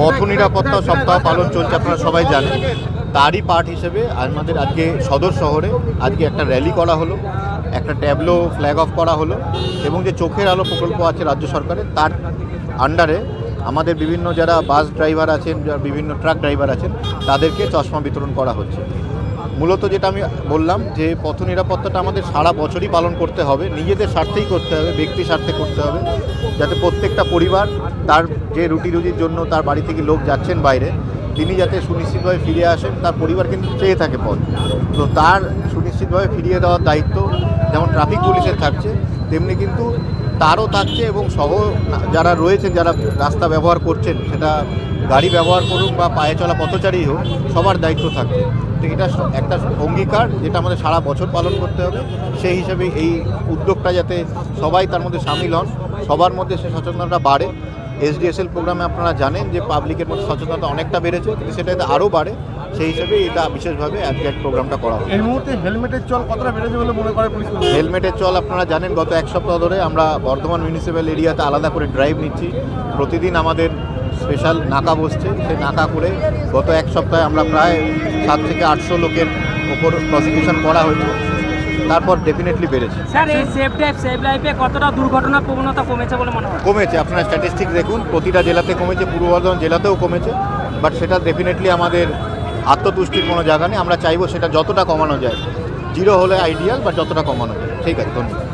পথ নিরাপত্তা সপ্তাহ পালন চলছে, আপনারা সবাই জানেন। তারই পার্ট হিসেবে আমাদের আজকে সদর শহরে আজকে একটা র্যালি করা হলো, একটা ট্যাবলো ফ্ল্যাগ অফ করা হলো এবং যে চোখের আলো প্রকল্প আছে রাজ্য সরকারের, তার আন্ডারে আমাদের বিভিন্ন যারা বাস ড্রাইভার আছেন যারা বিভিন্ন ট্রাক ড্রাইভার আছেন, তাদেরকে চশমা বিতরণ করা হচ্ছে। মূলত যেটা আমি বললাম যে পথ নিরাপত্তাটা আমাদের সারা বছরই পালন করতে হবে, নিজেদের স্বার্থেই করতে হবে, ব্যক্তি স্বার্থে করতে হবে, যাতে প্রত্যেকটা পরিবার তার যে রুটি রুজির জন্য তার বাড়ি থেকে লোক যাচ্ছেন বাইরে, তিনি যাতে সুনিশ্চিতভাবে ফিরে আসেন, তার পরিবার কিন্তু চেয়ে থাকে পথ। তো তার সুনিশ্চিতভাবে ফিরিয়ে দেওয়ার দায়িত্ব যেমন ট্রাফিক পুলিশের থাকছে, তেমনি কিন্তু তারও থাকছে এবং সহ যারা রয়েছেন, যারা রাস্তা ব্যবহার করছেন, সেটা গাড়ি ব্যবহার করুক বা পায়ে চলা পথচারী হোক, সবার দায়িত্ব থাকবে। তো এটা একটা অঙ্গীকার যেটা আমাদের সারা বছর পালন করতে হবে। সেই হিসেবে এই উদ্যোগটা যাতে সবাই তার মধ্যে সামিল হন, সবার মধ্যে সে সচেতনতা বাড়ে। এসডিএসএল প্রোগ্রামে আপনারা জানেন যে পাবলিকের মধ্যে সচেতনতা অনেকটা বেড়েছে, কিন্তু সেটা আরও বাড়ে। সেই হিসেবে এটা বিশেষভাবে আজকে প্রোগ্রামটা করা হবে। এই মুহূর্তে হেলমেটের চল কতটা বেড়েছে বলে মনে করে পুলিশ হেলমেটের চল আপনারা জানেন গত এক সপ্তাহ ধরে আমরা বর্ধমান মিউনিসিপ্যাল এরিয়াতে আলাদা করে ড্রাইভ নিচ্ছি। প্রতিদিন আমাদের স্পেশাল নাকা বসছে সেই নাকা করে গত এক সপ্তাহে আমরা প্রায় সাত থেকে আটশো লোকের ওপর প্রসিকিউশন করা হয়েছে। তারপর ডেফিনেটলি বেড়েছে। স্যার এই সেফ ড্রাইভ সেফ লাইফে কতটা দুর্ঘটনা প্রবণতা কমেছে বলে মনে হয়? কমেছে আপনারা স্ট্যাটিস্টিক দেখুন প্রতিটা জেলাতে কমেছে পূর্ব বর্ধমান জেলাতেও কমেছে বাট সেটা ডেফিনেটলি আমাদের আত্মতুষ্টির কোনো জায়গা নেই। আমরা চাইব সেটা যতটা কমানো যায়। জিরো হলে আইডিয়াল বা যতটা কমানো যায়। ঠিক আছে, ধন্যবাদ।